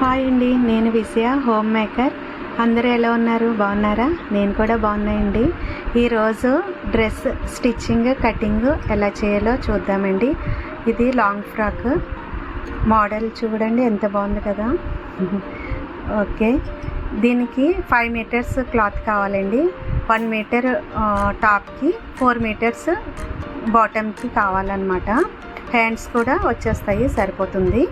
Hi అండి నేను విజయ home maker. అందరూ ఎలా ఉన్నారు? బాగున్నారా? నేను కూడా బాగున్నాయండి ఈరోజు డ్రెస్ స్టిచ్చింగ్ కటింగ్ ఎలా చేయాలో చూద్దామండి. ఇది లాంగ్ ఫ్రాక్. మోడల్ చూడండి ఎంత బాగుంది కదా. ఓకే. దీనికి ఫైవ్ మీటర్స్ క్లాత్ కావాలండి. వన్ మీటర్ టాప్కి ఫోర్ మీటర్స్ బాటమ్కి కావాలన్నమాట. హ్యాండ్స్ కూడా వచ్చేస్తాయి సరిపోతుంది.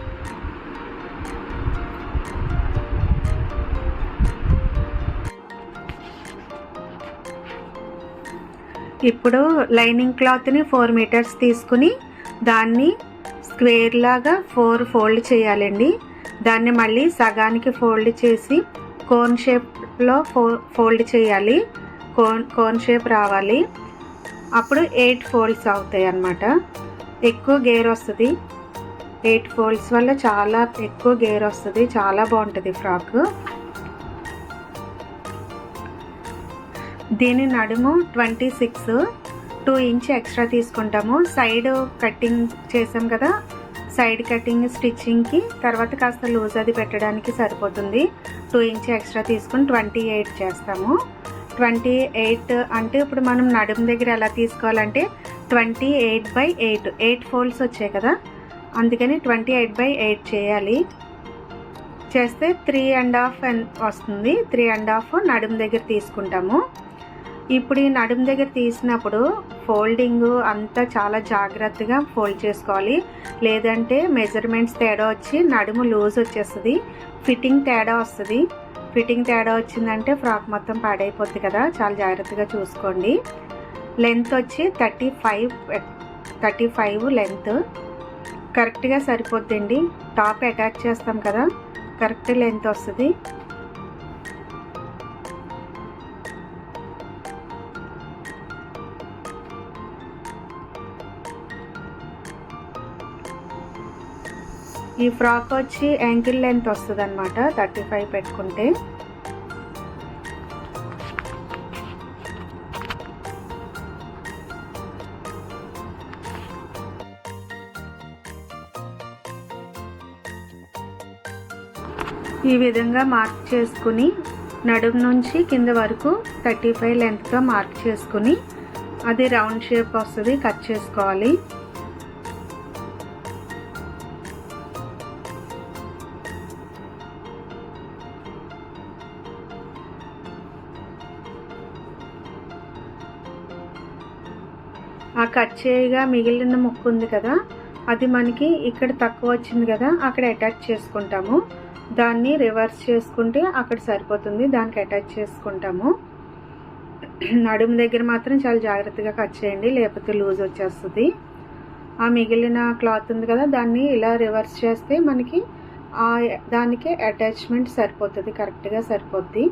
ఇప్పుడు లైనింగ్ క్లాత్ని ఫోర్ మీటర్స్ తీసుకుని దాన్ని స్క్వేర్ లాగా ఫోర్ ఫోల్డ్ చేయాలండి. దాన్ని మళ్ళీ సగానికి ఫోల్డ్ చేసి కోన్ షేప్లో ఫో ఫోల్డ్ చేయాలి. కోన్ కోన్ షేప్ రావాలి. అప్పుడు ఎయిట్ ఫోల్డ్స్ అవుతాయి అన్నమాట. ఎక్కువ గేర్ వస్తుంది. ఎయిట్ ఫోల్డ్స్ వల్ల చాలా ఎక్కువ గేర్ వస్తుంది. చాలా బాగుంటుంది ఫ్రాక్. దీని నడుము twenty six. Two inch extra తీసుకుంటాము. సైడ్ కటింగ్ చేసాం కదా. సైడ్ కటింగ్ స్టిచ్చింగ్కి తర్వాత కాస్త లూజ్ అది పెట్టడానికి సరిపోతుంది. టూ ఇంచ్ ఎక్స్ట్రా తీసుకుని ట్వంటీ ఎయిట్ చేస్తాము. ట్వంటీ ఎయిట్ అంటే ఇప్పుడు మనం నడుము దగ్గర ఎలా తీసుకోవాలంటే twenty eight by eight. Eight folds వచ్చాయి కదా. అందుకని ట్వంటీ ఎయిట్ బై ఎయిట్ చేయాలి. చేస్తే త్రీ అండ్ హాఫ్ వస్తుంది. త్రీ అండ్ హాఫ్ నడుము దగ్గర తీసుకుంటాము. ఇప్పుడు ఈ నడుము దగ్గర తీసినప్పుడు ఫోల్డింగ్ అంతా చాలా జాగ్రత్తగా ఫోల్డ్ చేసుకోవాలి. లేదంటే మెజర్మెంట్స్ తేడా వచ్చి నడుము లూజ్ వచ్చేస్తుంది. ఫిట్టింగ్ తేడా వస్తుంది. ఫిట్టింగ్ తేడా వచ్చిందంటే ఫ్రాక్ మొత్తం పాడైపోద్ది కదా. చాలా జాగ్రత్తగా చూసుకోండి. లెంత్ వచ్చి thirty five thirty five length. కరెక్ట్గా సరిపోద్దండి. టాప్ అటాచ్ చేస్తాం కదా. కరెక్ట్ లెంత్ వస్తుంది. ఈ ఫ్రాక్ వచ్చి యాంకిల్ లెంత్ వస్తుంది అనమాట థర్టీ ఫైవ్ పెట్టుకుంటే. ఈ విధంగా మార్క్ చేసుకుని నడుము నుంచి కింద వరకు థర్టీ ఫైవ్ లెంత్గా మార్క్ చేసుకుని అది రౌండ్ షేప్ వస్తుంది కట్ చేసుకోవాలి. ఆ కట్ చేయగా మిగిలిన ముక్కు ఉంది కదా అది మనకి ఇక్కడ తక్కువ వచ్చింది కదా అక్కడ అటాచ్ చేసుకుంటాము. దాన్ని రివర్స్ చేసుకుంటే అక్కడ సరిపోతుంది దానికి అటాచ్ చేసుకుంటాము. నడుము దగ్గర మాత్రం చాలా జాగ్రత్తగా కట్ చేయండి లేకపోతే లూజ్ వచ్చేస్తుంది. ఆ మిగిలిన క్లాత్ ఉంది కదా దాన్ని ఇలా రివర్స్ చేస్తే మనకి ఆ దానికి అటాచ్మెంట్ సరిపోతుంది కరెక్ట్గా సరిపోద్ది.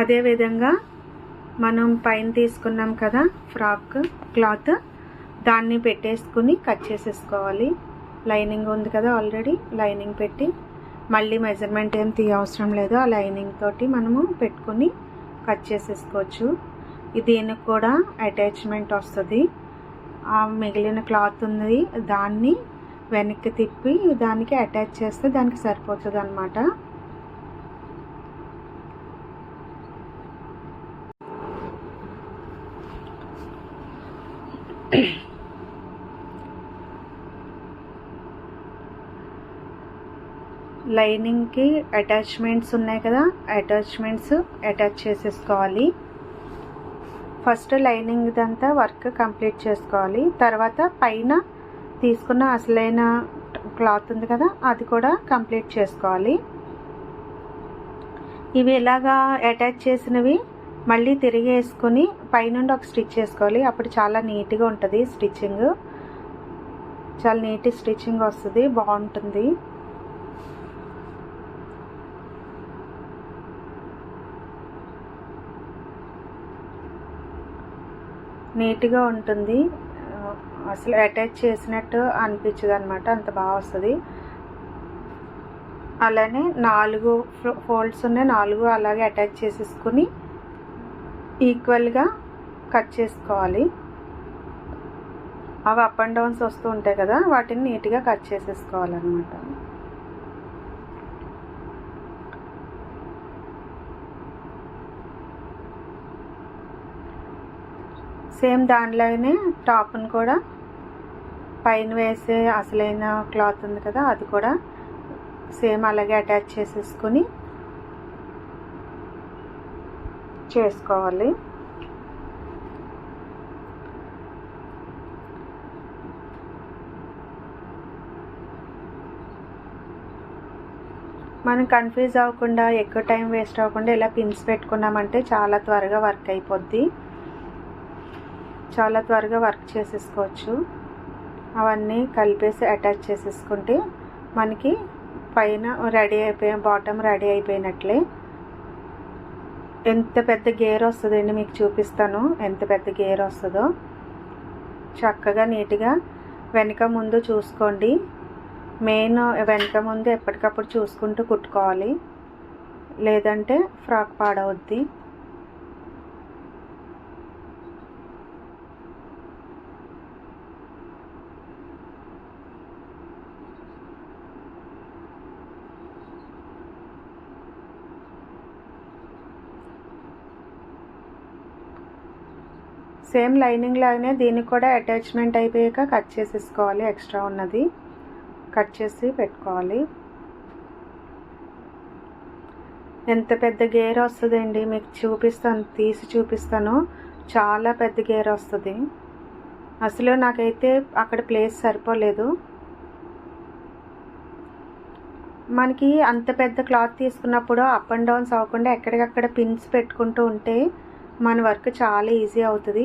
అదేవిధంగా మనం పైన తీసుకున్నాం కదా ఫ్రాక్ క్లాత్ దాన్ని పెట్టేసుకుని కట్ చేసేసుకోవాలి. లైనింగ్ ఉంది కదా ఆల్రెడీ లైనింగ్ పెట్టి మళ్ళీ మెజర్మెంట్ ఏం తీయ అవసరం లేదు. ఆ లైనింగ్ తోటి మనము పెట్టుకుని కట్ చేసేసుకోవచ్చు. దీనికి కూడా అటాచ్మెంట్ వస్తుంది. ఆ మిగిలిన క్లాత్ ఉంది దాన్ని వెనక్కి తిప్పి దానికి అటాచ్ చేస్తే దానికి సరిపోతుంది అనమాట లైనింగ్కి అటాచ్మెంట్స్ ఉన్నాయి కదా అటాచ్మెంట్స్ అటాచ్ చేసేసుకోవాలి. ఫస్ట్ లైనింగ్ ఇదంతా వర్క్ కంప్లీట్ చేసుకోవాలి. తర్వాత పైన తీసుకున్న అసలైన క్లాత్ ఉంది కదా అది కూడా కంప్లీట్ చేసుకోవాలి. ఇవి ఇలాగా అటాచ్ చేసినవి? మళ్ళీ తిరిగి వేసుకొని పైనుండి ఒక స్టిచ్ వేసుకోవాలి అప్పుడు చాలా నీట్గా ఉంటుంది స్టిచ్చింగ్. చాలా నీట్ స్టిచ్చింగ్ వస్తుంది. బాగుంటుంది. నీట్గా ఉంటుంది. అసలు అటాచ్ చేసినట్టు అనిపించదు అనమాట అంత బాగా వస్తుంది. అలానే నాలుగు ఫోల్డ్స్ ఉన్నాయి. నాలుగు అలాగే అటాచ్ చేసేసుకుని ఈక్వల్గా కట్ చేసుకోవాలి. అవి అప్ అండ్ డౌన్స్ వస్తూ ఉంటాయి కదా వాటిని నీట్గా కట్ చేసేసుకోవాలన్నమాట. సేమ్ దాంట్లోనే టాప్ని కూడా పైన వేసే అసలైన క్లాత్ ఉంది కదా అది కూడా సేమ్ అలాగే అటాచ్ చేసేసుకుని చేసుకోవాలి. మనం కన్ఫ్యూజ్ అవ్వకుండా ఎక్కువ టైం వేస్ట్ అవ్వకుండా ఇలా పిన్స్ పెట్టుకున్నామంటే చాలా త్వరగా వర్క్ అయిపోద్ది. చాలా త్వరగా వర్క్ చేసేసుకోవచ్చు. అవన్నీ కలిపేసి అటాచ్ చేసేసుకుంటే మనకి పైన రెడీ అయిపోయి బాటమ్ రెడీ అయిపోయినట్లే ఎంత పెద్ద గేర్ వస్తుందండి మీకు చూపిస్తాను. ఎంత పెద్ద గేర్ వస్తుందో. చక్కగా నీట్గా వెనక ముందు చూసుకోండి. మెయిన్ వెనక ముందు ఎప్పటికప్పుడు చూసుకుంటూ కుట్టుకోవాలి. లేదంటే ఫ్రాక్ పాడవద్ది. సేమ్ లైనింగ్ లాగానే దీనికి కూడా అటాచ్మెంట్ అయిపోయాక కట్ చేసేసుకోవాలి. ఎక్స్ట్రా ఉన్నది. కట్ చేసి పెట్టుకోవాలి. ఎంత పెద్ద గేర్ వస్తుందండి. మీకు చూపిస్తాను తీసి చూపిస్తాను. చాలా పెద్ద గేర్ వస్తుంది. అసలు నాకైతే అక్కడ ప్లేస్ సరిపోలేదు. మనకి అంత పెద్ద క్లాత్ తీసుకున్నప్పుడు అప్ అండ్ డౌన్స్ అవ్వకుండా ఎక్కడికక్కడ పిన్స్ పెట్టుకుంటూ ఉంటే మన వర్క్ చాలా ఈజీ అవుతుంది.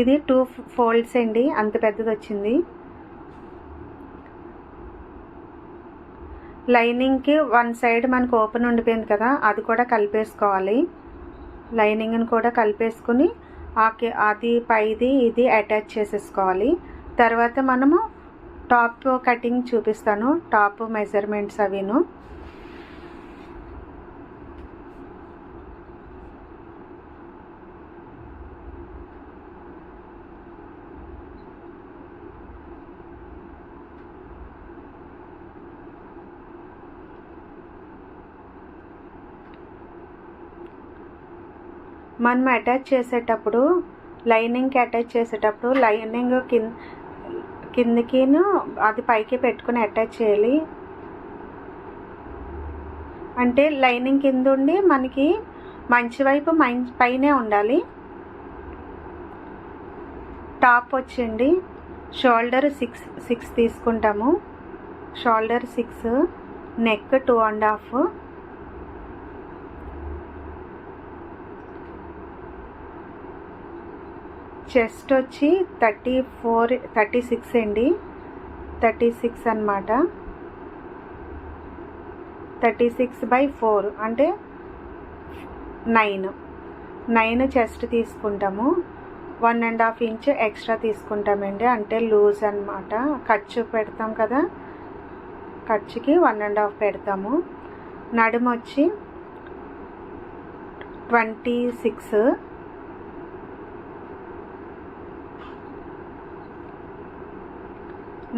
ఇది టూ ఫోల్డ్స్ అండి అంత పెద్దది వచ్చింది లైనింగ్కి వన్ సైడ్ మనకు ఓపెన్ ఉండిపోయింది కదా అది కూడా కలిపేసుకోవాలి. లైనింగ్ని కూడా కలిపేసుకుని అది పైది ఇది అటాచ్ చేసేసుకోవాలి. తర్వాత మనము టాప్ కటింగ్ చూపిస్తాను టాప్ మెజర్మెంట్స్ అవిను. మనం అటాచ్ చేసేటప్పుడు లైనింగ్కి అటాచ్ చేసేటప్పుడు లైనింగ్ కింద కిందకిను అది పైకి పెట్టుకుని అటాచ్ చేయాలి. అంటే లైనింగ్ కింద ఉండి మనకి మంచి వైపు పైనే ఉండాలి. టాప్ వచ్చింది షోల్డర్ సిక్స్ సిక్స్ తీసుకుంటాము. Shoulder six neck two and half chest వచ్చి థర్టీ ఫోర్ థర్టీ సిక్స్ అండి. థర్టీ సిక్స్ అనమాట థర్టీ సిక్స్ బై ఫోర్ అంటే నైన్. నైన్ చెస్ట్ తీసుకుంటాము. One and half inch extra తీసుకుంటామండి. అంటే లూజ్ అనమాట ఖర్చు పెడతాం కదా. ఖర్చుకి వన్ అండ్ హాఫ్ పెడతాము. నడుము వచ్చి ట్వంటీ సిక్స్.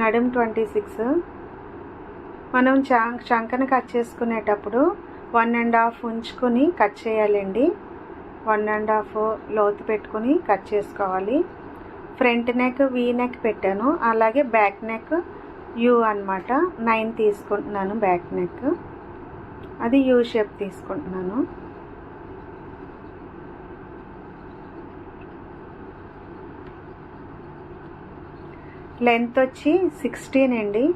నడుం ట్వంటీ సిక్స్. మనం చంకను కట్ చేసుకునేటప్పుడు వన్ అండ్ హాఫ్ ఉంచుకొని కట్ చేయాలండి. వన్ అండ్ హాఫ్ లోతు పెట్టుకుని కట్ చేసుకోవాలి. ఫ్రంట్ నెక్ వీ నెక్ పెట్టాను. అలాగే బ్యాక్ నెక్ యూ అనమాట నైన్ తీసుకుంటున్నాను బ్యాక్ నెక్. అది యూ షేప్ తీసుకుంటున్నాను. లెంత్ వచ్చి సిక్స్టీన్ అండి.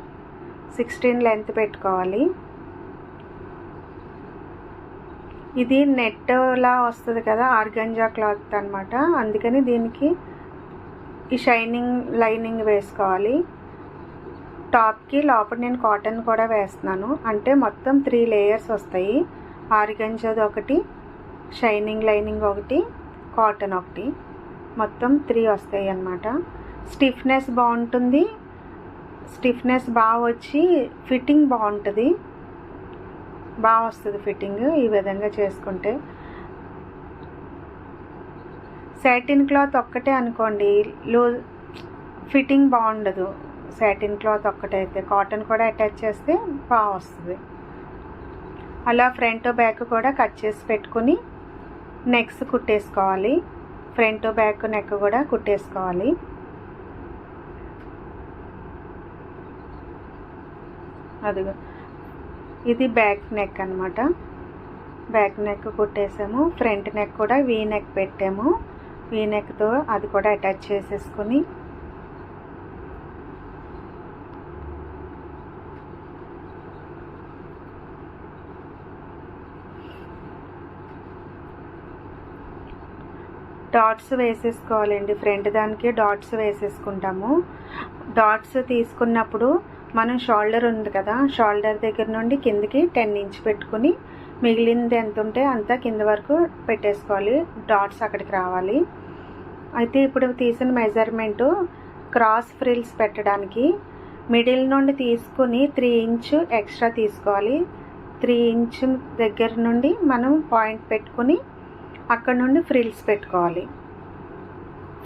సిక్స్టీన్ లెంత్ పెట్టుకోవాలి. ఇది నెట్లా వస్తుంది కదా ఆర్గంజా క్లాత్ అనమాట అందుకని దీనికి ఈ షైనింగ్ లైనింగ్ వేసుకోవాలి. టాప్కి లోపల నేను కాటన్ కూడా వేస్తున్నాను. అంటే మొత్తం త్రీ లేయర్స్ వస్తాయి. ఆర్గంజాది ఒకటి షైనింగ్ లైనింగ్ ఒకటి కాటన్ ఒకటి. మొత్తం త్రీ వస్తాయి అన్నమాట. స్టిఫ్నెస్ బాగుంటుంది. స్టిఫ్నెస్ బాగా వచ్చి ఫిట్టింగ్ బాగుంటుంది. బాగా వస్తుంది ఫిట్టింగ్ ఈ విధంగా చేసుకుంటే. సాటిన్ క్లాత్ ఒక్కటే అనుకోండి. లూజ్ ఫిట్టింగ్ బాగుండదు. సాటిన్ క్లాత్ ఒక్కటైతే కాటన్ కూడా అటాచ్ చేస్తే బాగా వస్తుంది. అలా ఫ్రంట్ బ్యాక్ కూడా కట్ చేసి పెట్టుకుని నెక్స్ కుట్టేసుకోవాలి. ఫ్రంట్ బ్యాక్ నెక్ కూడా కుట్టేసుకోవాలి. అదిగో. ఇది బ్యాక్ నెక్ అనమాట బ్యాక్ నెక్ కుట్టేసాము. ఫ్రంట్ నెక్ కూడా వీ నెక్ పెట్టాము. వీ నెక్తో అది కూడా అటాచ్ చేసేసుకొని. డాట్స్ వేసేసుకోవాలండి. ఫ్రంట్ దానికి డాట్స్ వేసేసుకుంటాము. డాట్స్ తీసుకున్నప్పుడు మనం షోల్డర్ ఉంది కదా షోల్డర్ దగ్గర నుండి కిందకి టెన్ ఇంచ్ పెట్టుకుని మిగిలింది ఎంత ఉంటే అంత కింద వరకు పెట్టేసుకోవాలి. డాట్స్ అక్కడికి రావాలి. అయితే ఇప్పుడు తీసిన మెజర్మెంటు క్రాస్ ఫ్రిల్స్ పెట్టడానికి మిడిల్ నుండి తీసుకుని త్రీ ఇంచ్ ఎక్స్ట్రా తీసుకోవాలి. త్రీ ఇంచ్ దగ్గర నుండి మనం పాయింట్ పెట్టుకుని అక్కడ నుండి ఫ్రిల్స్ పెట్టుకోవాలి.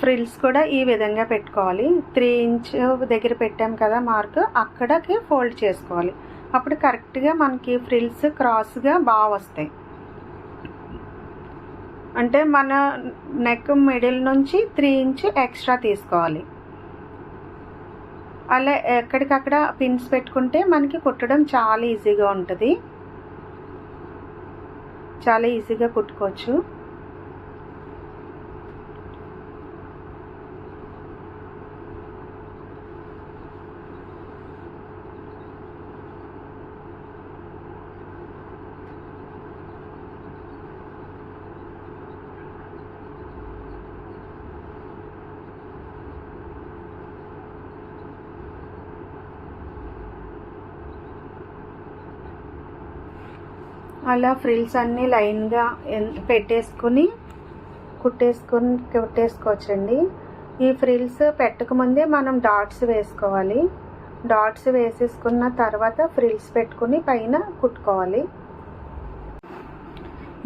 ఫ్రిల్స్ కూడా ఈ విధంగా పెట్టుకోవాలి. త్రీ ఇంచ్ దగ్గర పెట్టాం కదా మార్క్ అక్కడకి ఫోల్డ్ చేసుకోవాలి. అప్పుడు కరెక్ట్గా మనకి ఫ్రిల్స్ క్రాస్గా బాగా వస్తాయి. అంటే మన నెక్ మిడిల్ నుంచి త్రీ ఇంచ్ ఎక్స్ట్రా తీసుకోవాలి. అలా ఎక్కడికక్కడ పిన్స్ పెట్టుకుంటే మనకి కుట్టడం చాలా ఈజీగా ఉంటుంది. చాలా ఈజీగా కుట్టుకోవచ్చు. అలా ఫ్రిల్స్ అన్నీ లైన్గా పెట్టేసుకుని కుట్టేసుకుని కుట్టేసుకోవచ్చండి. ఈ ఫ్రిల్స్ పెట్టకముందే మనం డాట్స్ వేసుకోవాలి. డాట్స్ వేసేసుకున్న తర్వాత ఫ్రిల్స్ పెట్టుకుని పైన కుట్టుకోవాలి.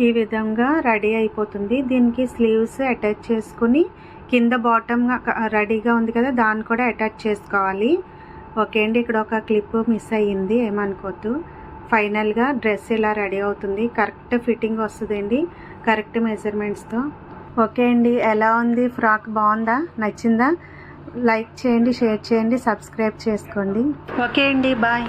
ఈ విధంగా రెడీ అయిపోతుంది. దీనికి స్లీవ్స్ అటాచ్ చేసుకుని కింద బాటమ్ రెడీగా ఉంది కదా దాన్ని కూడా అటాచ్ చేసుకోవాలి. ఓకే అండి ఇక్కడ ఒక క్లిప్ మిస్ అయ్యింది ఏమనుకోవద్దు ఫైనల్గా డ్రెస్ ఇలా రెడీ అవుతుంది. కరెక్ట్ ఫిట్టింగ్ వస్తుందండి. కరెక్ట్ మెజర్మెంట్స్తో. ఓకే అండి. ఎలా ఉంది? ఫ్రాక్ బాగుందా? నచ్చిందా? లైక్ చేయండి షేర్ చేయండి సబ్స్క్రైబ్ చేసుకోండి. ఓకే అండి. బాయ్.